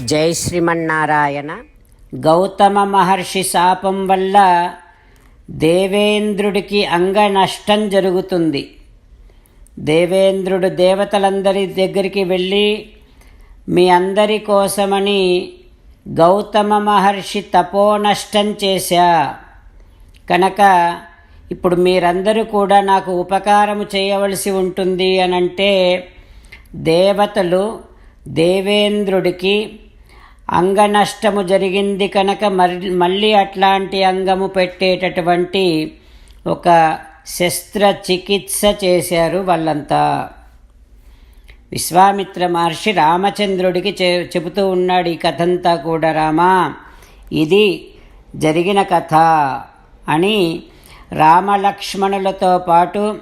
జై శ్రీమన్నారాయణ. గౌతమ మహర్షి శాపం వల్ల దేవేంద్రుడికి అంగ నష్టం జరుగుతుంది. దేవేంద్రుడు దేవతలందరి దగ్గరికి వెళ్ళి మీ అందరి కోసమని గౌతమ మహర్షి తపో నష్టం చేశా. కనుక ఇప్పుడు మీరందరూ కూడా నాకు ఉపకారము చేయవలసి ఉంటుంది అనంటే దేవతలు దేవేంద్రుడికి అంగనష్టము జరిగింది కనుక మరి మళ్ళీ అట్లాంటి అంగము పెట్టేటటువంటి ఒక శస్త్రచికిత్స చేశారు వాళ్ళంతా. విశ్వామిత్ర మహర్షి రామచంద్రుడికి చె చెబుతూ ఉన్నాడు ఈ కథంతా కూడా రామా ఇది జరిగిన కథ అని రామలక్ష్మణులతో పాటు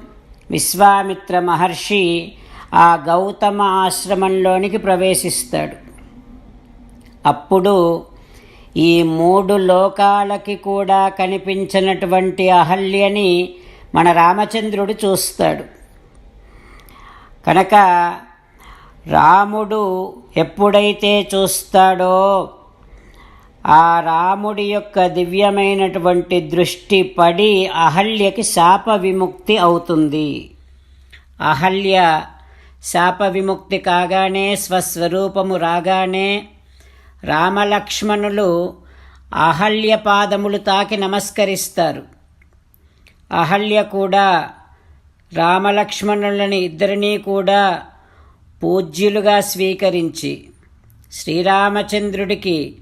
విశ్వామిత్ర మహర్షి ఆ గౌతమ ఆశ్రమంలోనికి ప్రవేశిస్తాడు. అప్పుడు ఈ మూడు లోకాలకి కూడా కనిపించినటువంటి అహల్యని మన రామచంద్రుడు చూస్తాడు. కనుక రాముడు ఎప్పుడైతే చూస్తాడో ఆ రాముడి యొక్క దివ్యమైనటువంటి దృష్టి పడి అహల్యకి శాప విముక్తి అవుతుంది. అహల్య శాప విముక్తి కాగానే స్వస్వరూపము రాగానే రామలక్ష్మణులు అహల్య పాదములు తాకి నమస్కరిస్తారు. అహల్య కూడా రామలక్ష్మణులని ఇద్దరినీ కూడా పూజ్యులుగా స్వీకరించి శ్రీరామచంద్రుడికి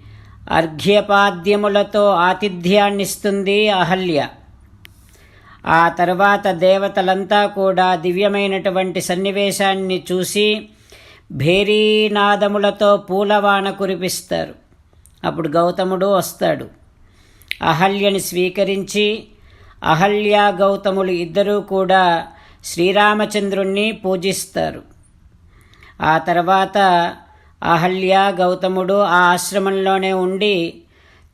అర్ఘ్యపాద్యములతో ఆతిథ్యాన్నిస్తుంది అహల్య. ఆ తర్వాత దేవతలంతా కూడా దివ్యమైనటువంటి సన్నివేశాన్ని చూసి భేరీనాదములతో పూలవాన కురిపిస్తారు. అప్పుడు గౌతముడు వస్తాడు. అహల్యని స్వీకరించి అహల్య గౌతములు ఇద్దరూ కూడా శ్రీరామచంద్రుణ్ణి పూజిస్తారు. ఆ తర్వాత అహల్య గౌతముడు ఆ ఆశ్రమంలోనే ఉండి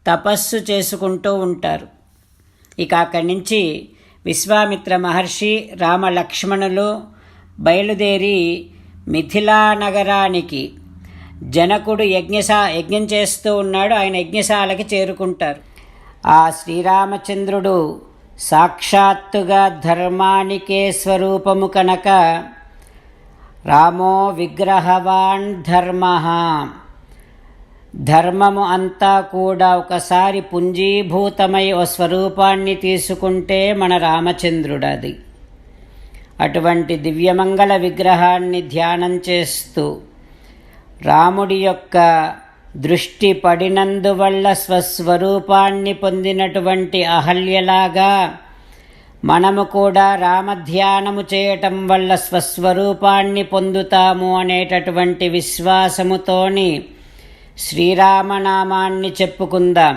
తపస్సు చేసుకుంటూ ఉంటారు. ఇక అక్కడి నుంచి విశ్వామిత్ర మహర్షి రామ లక్ష్మణులు బయలుదేరి మిథిలా నగరానికి జనకుడు యజ్ఞశా యజ్ఞం చేస్తూ ఉన్నాడు. ఆయన యజ్ఞశాలకి చేరుకుంటారు. ఆ శ్రీరామచంద్రుడు సాక్షాత్తుగా ధర్మానికే స్వరూపము కనుక రామో విగ్రహవాన్ ధర్మ. ధర్మము అంతా కూడా ఒకసారి పుంజీభూతమై ఓ స్వరూపాన్ని తీసుకుంటే మన రామచంద్రుడు అది అటువంటి దివ్యమంగళ విగ్రహాన్ని ధ్యానం చేస్తూ రాముడి యొక్క దృష్టి పడినందువల్ల స్వస్వరూపాన్ని పొందినటువంటి అహల్యలాగా మనము కూడా రామధ్యానము చేయటం వల్ల స్వస్వరూపాన్ని పొందుతాము అనేటటువంటి విశ్వాసముతోని శ్రీరామనామాన్ని చెప్పుకుందాం.